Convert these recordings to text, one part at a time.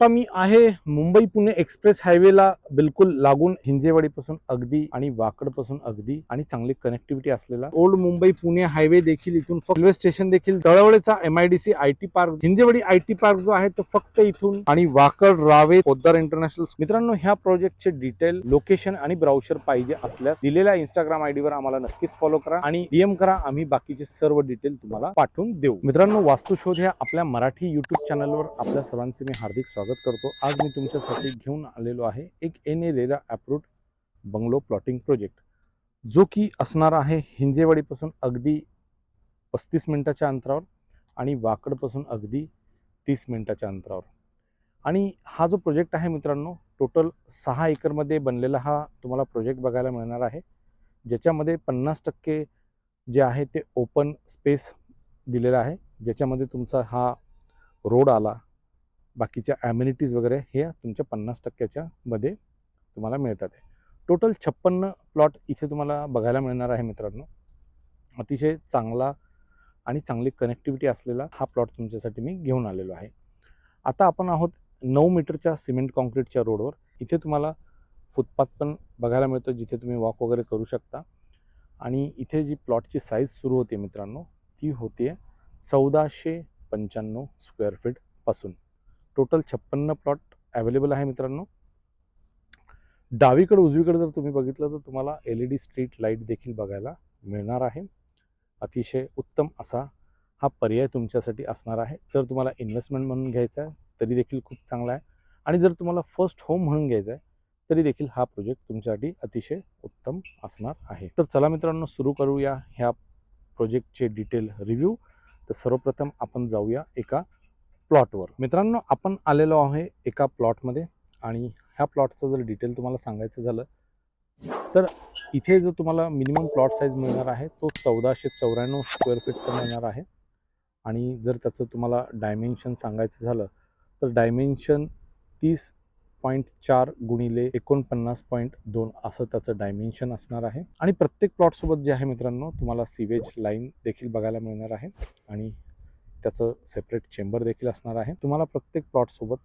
आता मी आहे मुंबई पुणे एक्सप्रेस हायवेला बिलकुल लागून हिंजेवाडीपासून अगदी आणि वाकडपासून अगदी आणि चांगली कनेक्टिव्हिटी असलेला. ओल्ड मुंबई पुणे हायवे देखील इथून रेल्वे स्टेशन देखील तळवळेचा MIDC I T park Hinjewadi I T park जो आहे तो फक्त इथून आणि वाकड रावे पोद्दार इंटरनॅशनल मित्रांनो ह्या प्रोजेक्टचे डिटेल लोकेशन आणि ब्राउशर पाहिजे असल्यास दिलेल्या इंस्टाग्राम आयडीवर आम्हाला नक्कीच फॉलो करा आणि डीएम करा. आम्ही बाकीचे सर्व डिटेल तुम्हाला पाठवून देऊ. मित्रांनो वास्तुशोध ह्या आपल्या मराठी युट्यूब चॅनलवर आपल्या सर्वांचे मी हार्दिक स्वागत करतो. आज मी तुमच्यासाठी घेऊन आलेलो आहे एक N A RERA approved bungalow plotting project. जो की असणार आहे हिंजेवाडीपासून अगदी पस्तीस मिनटाच्या अंतरावर आणि वाकडपासून अगदी तीस मिनटाच्या अंतरावर. आणि हा जो प्रोजेक्ट आहे मित्रांनो टोटल सहा एकरमध्ये बनलेला हा तुम्हाला प्रोजेक्ट बघायला मिळणार आहे. ज्याच्यामध्ये पन्नास टक्के जे आहे ते ओपन स्पेस दिलेलं आहे. ज्याच्यामध्ये तुमचा हा रोड आला बाकीच्या ॲम्युनिटीज वगैरे हे तुमच्या पन्नास टक्क्याच्या मध्ये तुम्हाला मिळतात. आहे टोटल छप्पन्न प्लॉट इथे तुम्हाला बघायला मिळणार आहे मित्रांनो. अतिशय चांगला आणि चांगली कनेक्टिव्हिटी असलेला हा प्लॉट तुमच्यासाठी मी घेऊन आलेलो आहे. आता आपण आहोत नऊ मीटरच्या सिमेंट कॉन्क्रीटच्या रोडवर इथे तुम्हाला फुटपाथ पण बघायला मिळतो जिथे तुम्ही वॉक वगैरे करू शकता. आणि इथे जी प्लॉटची साईज सुरू होते मित्रांनो ती होते चौदाशे पंच्याण्णव स्क्वेअर फीटपासून टोटल छप्पन्न प्लॉट अवेलेबल आहे मित्रांनो. डावीकडे उजवीकडे जर तुम्ही बघितलं तर तुम्हाला L E D street light देखील बघायला मिळणार आहे. अतिशय उत्तम असा हा पर्याय तुमच्यासाठी असणार आहे. जर तुम्हाला इन्व्हेस्टमेंट म्हणून घ्यायचा आहे तरी देखील खूप चांगला आहे. आणि जर तुम्हाला फर्स्ट होम म्हणून घ्यायचा आहे तरी देखील हा प्रोजेक्ट तुमच्यासाठी अतिशय उत्तम असणार आहे. तर चला मित्रांनो सुरू करूया ह्या प्रोजेक्टचे डिटेल रिव्ह्यू तर सर्वप्रथम आपण जाऊया एका प्लॉटवर. मित्रांनो आपण आलेलो आहे एका प्लॉटमध्ये आणि ह्या प्लॉटचं जर डिटेल तुम्हाला सांगायचं झालं तर इथे जो तुम्हाला मिनिमम प्लॉट साईज मिळणार आहे तो चौदाशे चौऱ्याण्णव स्क्वेअर फीटचा मिळणार आहे. आणि जर त्याचं तुम्हाला डायमेन्शन सांगायचं झालं तर डायमेन्शन तीस पॉईंट चार गुणिले एकोणपन्नास पॉईंट दोन असं त्याचं डायमेन्शन असणार आहे. आणि प्रत्येक प्लॉटसोबत जे आहे मित्रांनो तुम्हाला सिवेज लाईन देखील बघायला मिळणार आहे. आणि त्याचं सेपरेट चेंबर देखील असणार आहे. तुम्हाला प्रत्येक प्लॉटसोबत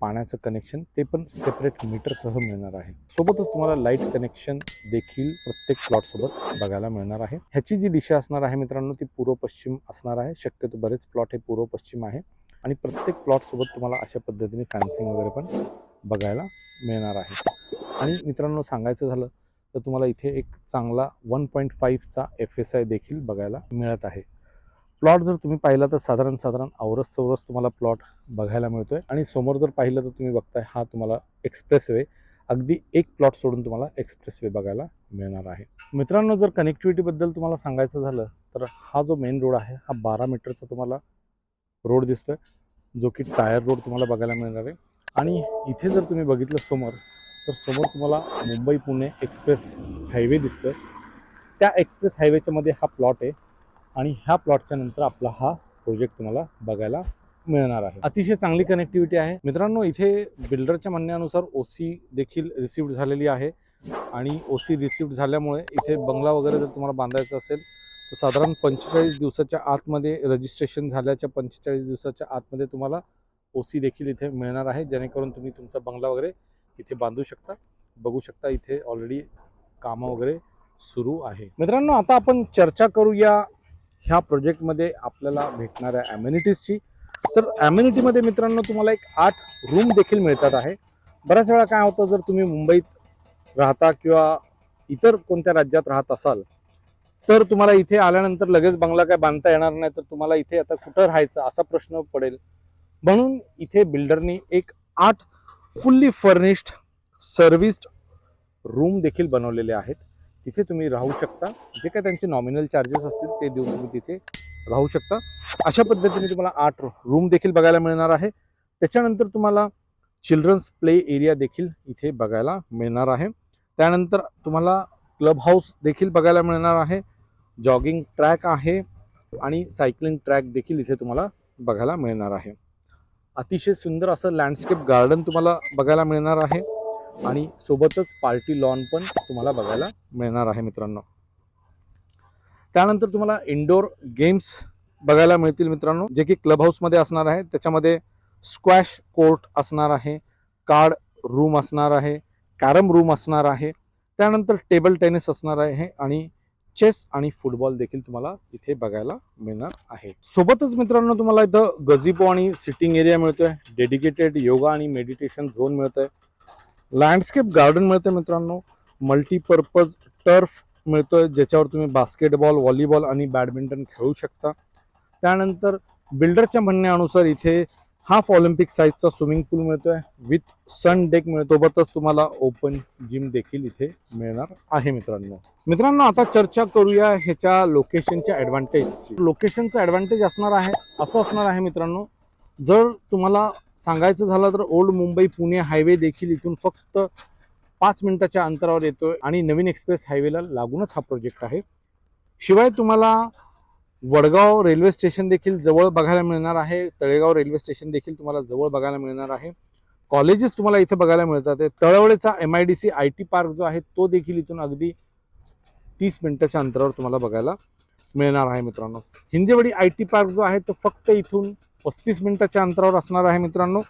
पाण्याचं कनेक्शन ते पण सेपरेट मीटरसह मिळणार आहे. सोबतच तुम्हाला लाइट कनेक्शन देखील प्रत्येक प्लॉटसोबत बघायला मिळणार आहे. ह्याची जी दिशा असणार आहे मित्रांनो ती पूर्व पश्चिम असणार आहे. शक्यतो बरेच प्लॉट हे पूर्व पश्चिम आहे. आणि प्रत्येक प्लॉटसोबत तुम्हाला अशा पद्धतीने फॅन्सिंग वगैरे पण बघायला मिळणार आहे. आणि मित्रांनो सांगायचं झालं तर तुम्हाला इथे एक चांगला वन पॉईंट फाईव्हचा एफ एस आय देखील बघायला मिळत आहे. प्लॉट जर तुम्ही पाहिला तर साधारण साधारण औरस चौरस तुम्हाला प्लॉट बघायला मिळतोय. आणि समोर जर पाहिलं तर तुम्ही बघताय हा तुम्हाला एक्सप्रेस वे अगदी एक प्लॉट सोडून तुम्हाला एक्सप्रेस वे बघायला मिळणार आहे. मित्रांनो जर कनेक्टिव्हिटीबद्दल तुम्हाला सांगायचं झालं तर हा जो मेन रोड आहे हा बारा मीटरचा तुम्हाला रोड दिसतोय जो की टायर रोड तुम्हाला बघायला मिळणार आहे. आणि इथे जर तुम्ही बघितलं समोर तर समोर तुम्हाला मुंबई पुणे एक्सप्रेस हायवे दिसतोय. त्या एक्सप्रेस हायवेच्या मध्ये हा प्लॉट आहे. आणि ह्या प्लॉटच्या नंतर आपला हा प्रोजेक्ट तुम्हाला बघायला मिळणार आहे. अतिशय चांगली कनेक्टिव्हिटी आहे. मित्रांनो इथे बिल्डरच्या म्हणण्यानुसार ओ सी देखील रिसिव्ड झालेली आहे. आणि ओ सी रिसिव्ड झाल्यामुळे इथे बंगला वगैरे जर तुम्हाला बांधायचा असेल तर साधारण पंचेचाळीस दिवसाच्या आतमध्ये रजिस्ट्रेशन झाल्याच्या पंचेचाळीस दिवसाच्या आतमध्ये तुम्हाला ओ सी देखील इथे मिळणार आहे. जेणेकरून तुम्ही तुमचा बंगला वगैरे इथे बांधू शकता. बघू शकता इथे ऑलरेडी कामं वगैरे सुरू आहे. मित्रांनो आता आपण चर्चा करूया ह्या प्रोजेक्टमध्ये आपल्याला भेटणाऱ्या ॲम्युनिटीजची तर ॲम्युनिटीमध्ये मित्रांनो तुम्हाला एक आठ रूम देखील मिळतात आहे. बऱ्याच वेळा काय होतं जर तुम्ही मुंबईत राहता किंवा इतर कोणत्या राज्यात राहत असाल तर तुम्हाला इथे आल्यानंतर लगेच बंगला काय बांधता येणार नाही तर तुम्हाला इथे आता कुठं राहायचं असा प्रश्न पडेल. म्हणून इथे बिल्डरनी एक आठ फुल्ली फर्निश्ड सर्विस्ड रूम देखील बनवलेले आहेत. तिथे तुम्ही राहू शकता. जे काय त्यांचे नॉमिनल चार्जेस असतील ते देऊन तुम्ही तिथे राहू शकता. अशा पद्धतीने तुम्हाला आठ रूम देखील बघायला मिळणार आहे. त्याच्यानंतर तुम्हाला चिल्ड्रन्स प्ले एरिया देखील इथे बघायला मिळणार आहे. त्यानंतर तुम्हाला क्लब हाऊस देखील बघायला मिळणार आहे. जॉगिंग ट्रॅक आहे आणि सायकलिंग ट्रॅक देखील इथे तुम्हाला बघायला मिळणार आहे. अतिशय सुंदर असं लँडस्केप गार्डन तुम्हाला बघायला मिळणार आहे. आणि सोबतच पार्टी लॉन पण तुम्हाला बघायला मिळणार आहे मित्रांनो. त्यानंतर तुम्हाला इंडोर गेम्स बघायला मिळतील मित्रांनो जे की क्लब हाऊसमध्ये असणार आहे. त्याच्यामध्ये स्क्वॅश कोर्ट असणार आहे कार्ड रूम असणार आहे कॅरम रूम असणार आहे. त्यानंतर टेबल टेनिस असणार आहे आणि चेस आणि फुटबॉल देखील तुम्हाला इथे बघायला मिळणार आहे. सोबतच मित्रांनो तुम्हाला इथं गजिबो आणि सिटिंग एरिया मिळतोय. डेडिकेटेड योगा आणि मेडिटेशन झोन मिळतोय. लँडस्केप गार्डन मिळते मित्रांनो. मल्टीपर्पज टर्फ मिळतोय ज्याच्यावर तुम्ही बास्केटबॉल व्हॉलीबॉल आणि बॅडमिंटन खेळू शकता. त्यानंतर बिल्डरच्या म्हणण्यानुसार इथे हाफ ऑलिम्पिक साईजचा स्विमिंग पूल मिळतोय. विथ सन डेक मिळतोबतच तुम्हाला ओपन जिम देखील इथे मिळणार आहे मित्रांनो. मित्रांनो आता चर्चा करूया ह्याच्या लोकेशनच्या ॲडव्हान्टेजची लोकेशनचं ॲडव्हान्टेज असणार आहे असं असणार आहे मित्रांनो. जर तुम्हाला सांगायचं झालं तर ओल्ड मुंबई पुणे हायवे देखील इथून फक्त पाच मिनिटाच्या अंतरावर येतोय आणि नवीन एक्सप्रेस हायवेला लागूनच हा प्रोजेक्ट आहे. शिवाय तुम्हाला वडगाव रेल्वे स्टेशन देखील जवळ बघायला मिळणार आहे. तळेगाव रेल्वे स्टेशन देखील तुम्हाला जवळ बघायला मिळणार आहे. कॉलेजेस तुम्हाला इथे बघायला मिळतात. आहे. तळवळेचा M I D C I T park जो आहे तो देखील इथून अगदी तीस मिनिटाच्या अंतरावर तुम्हाला बघायला मिळणार आहे मित्रांनो. हिंजेवाडी आय टी पार्क जो आहे तो फक्त इथून पस्तीस मिनिटाच्या अंतरावर असणार आहे मित्रांनो.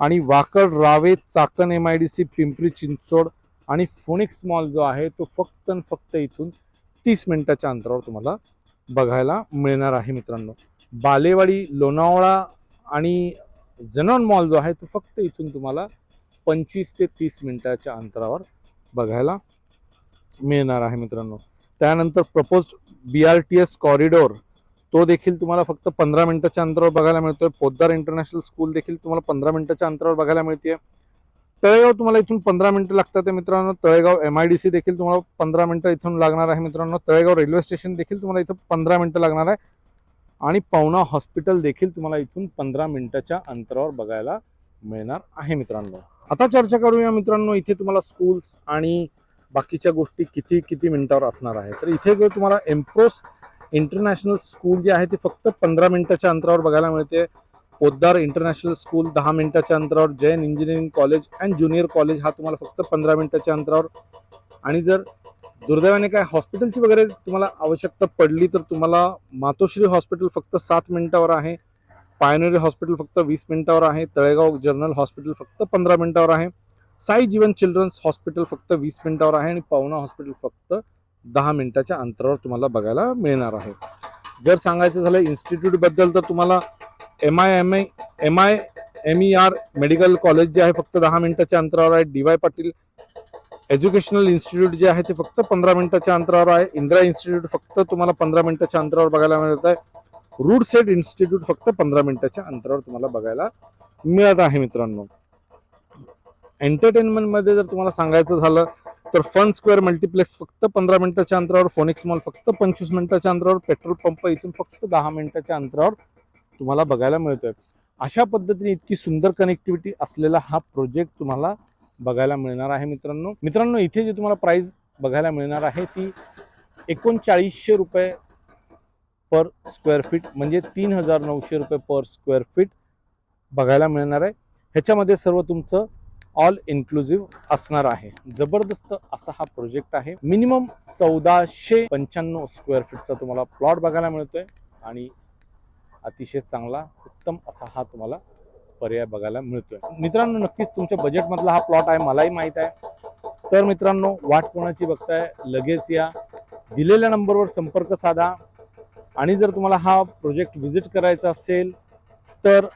आणि Wakad Rave Chakan M I D C Pimpri Chinchwad आणि फोनिक्स मॉल जो आहे तो फक्त आणि फक्त इथून तीस मिनिटाच्या अंतरावर तुम्हाला बघायला मिळणार आहे मित्रांनो. बालेवाडी लोणावळा आणि जनॉन मॉल जो आहे तो फक्त इथून तुम्हाला पंचवीस ते तीस मिनिटाच्या अंतरावर बघायला मिळणार आहे मित्रांनो. त्यानंतर proposed B R T S corridor तो देखील तुम्हाला फक्त पंधरा मिनिटाच्या अंतरावर बघायला मिळतोय. पोद्दार इंटरनॅशनल स्कूल देखील तुम्हाला पंधरा मिनिटाच्या अंतरावर बघायला मिळते तळेगाव तुम्हाला इथून पंधरा मिनिटं लागतात मित्रांनो. Talegaon M I D C देखील तुम्हाला पंधरा मिनिटं इथून लागणार आहे मित्रांनो. तळेगाव रेल्वे स्टेशन देखील तुम्हाला इथं पंधरा मिनिटं लागणार आहे. आणि पावना हॉस्पिटल देखील तुम्हाला इथून पंधरा मिनिटाच्या अंतरावर बघायला मिळणार आहे मित्रांनो. आता चर्चा करूया मित्रांनो इथे तुम्हाला स्कूल्स आणि बाकीच्या गोष्टी किती किती मिनिटावर असणार आहे. तर इथे जर तुम्हाला एम्प्रोस इंटरनॅशनल स्कूल जे आहे ते फक्त पंधरा मिनिटाच्या अंतरावर बघायला मिळते. पोद्दार इंटरनॅशनल स्कूल दहा मिनिटाच्या अंतरावर Jain engineering college and junior college हा तुम्हाला फक्त पंधरा मिनिटाच्या अंतरावर. आणि जर दुर्दैवाने काय हॉस्पिटलची वगैरे तुम्हाला आवश्यकता पडली तर तुम्हाला मातोश्री हॉस्पिटल फक्त सात मिनिटावर आहे. पायनरी हॉस्पिटल फक्त वीस मिनिटावर आहे. तळेगाव जनरल हॉस्पिटल फक्त पंधरा मिनिटावर आहे. साई जीवन चिल्ड्रन्स हॉस्पिटल फक्त वीस मिनिटावर आहे. आणि पवना हॉस्पिटल फक्त दहा मिनिटाच्या अंतरावर तुम्हाला बघायला मिळणार आहे. जर सांगायचं झालं इन्स्टिट्यूटबद्दल तर तुम्हाला M I M I M I M E R medical college जे आहे फक्त दहा मिनिटाच्या अंतरावर आहे. D Y Patil educational institute जे आहे ते फक्त पंधरा मिनिटाच्या अंतरावर आहे. इंदिरा इन्स्टिट्यूट फक्त तुम्हाला पंधरा मिनिटाच्या अंतरावर बघायला मिळत आहे. रूट सेट इन्स्टिट्यूट फक्त पंधरा मिनिटाच्या अंतरावर तुम्हाला बघायला मिळत आहे मित्रांनो. एंटरटेनमेंटमध्ये जर तुम्हाला सांगायचं झालं तर फन स्क्वेअर मल्टिप्लेक्स फक्त पंधरा मिनिटाच्या अंतरावर फोनिक्स मॉल फक्त पंचवीस मिनिटाच्या अंतरावर पेट्रोल पंप इथून फक्त दहा मिनिटाच्या अंतरावर तुम्हाला बघायला मिळतोय. अशा पद्धतीने इतकी सुंदर कनेक्टिव्हिटी असलेला हा प्रोजेक्ट तुम्हाला बघायला मिळणार आहे मित्रांनो. मित्रांनो इथे जी तुम्हाला प्राईज बघायला मिळणार आहे ती एकोणचाळीसशे रुपये पर स्क्वेअर फीट म्हणजे तीन हजार नऊशे रुपये पर स्क्वेअर फीट बघायला मिळणार आहे. ह्याच्यामध्ये सर्व तुमचं ऑल इन्क्लुझिव्ह असणार आहे. जबरदस्त असा हा प्रोजेक्ट आहे. मिनिमम चौदाशे पंच्याण्णव स्क्वेअर फीटचा तुम्हाला प्लॉट बघायला मिळतोय आणि अतिशय चांगला उत्तम असा हा तुम्हाला पर्याय बघायला मिळतोय. मित्रांनो नक्कीच तुमच्या बजेटमधला हा प्लॉट आहे मलाही माहीत आहे. तर मित्रांनो वाट कोणाची बघताय लगेच या. दिलेल्या नंबरवर संपर्क साधा. आणि जर तुम्हाला हा प्रोजेक्ट व्हिजिट करायचा असेल तर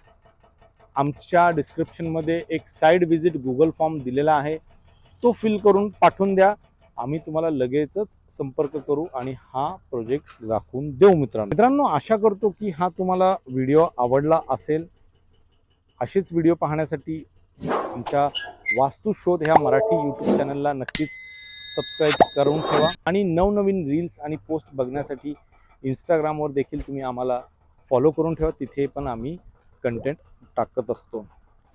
आमच्या डिस्क्रिप्शनमध्ये एक साईड विजिट गुगल फॉर्म दिलेला आहे. तो फिल करून पाठवून द्या. आम्ही तुम्हाला लगेचच संपर्क करू आणि हा प्रोजेक्ट दाखवून देऊ मित्रांनो. मित्रांनो आशा करतो की हा तुम्हाला व्हिडिओ आवडला असेल. असेच व्हिडिओ पाहण्यासाठी आमच्या वास्तुशोध ह्या मराठी यूट्यूब चॅनलला नक्कीच सबस्क्राईब करून ठेवा. आणि नवनवीन रील्स आणि पोस्ट बघण्यासाठी इंस्टाग्रामवर देखील तुम्ही आम्हाला फॉलो करून ठेवा. तिथे पण आम्ही कंटेंट टाकत असतो.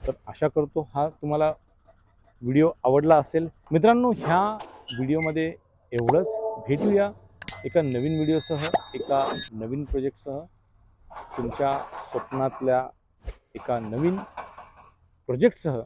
तर आशा करतो हा तुम्हाला व्हिडिओ आवडला असेल. मित्रांनो ह्या व्हिडिओमध्ये एवढंच. भेटूया एका नवीन व्हिडिओसह एका नवीन प्रोजेक्टसह तुमच्या स्वप्नातल्या एका नवीन प्रोजेक्टसह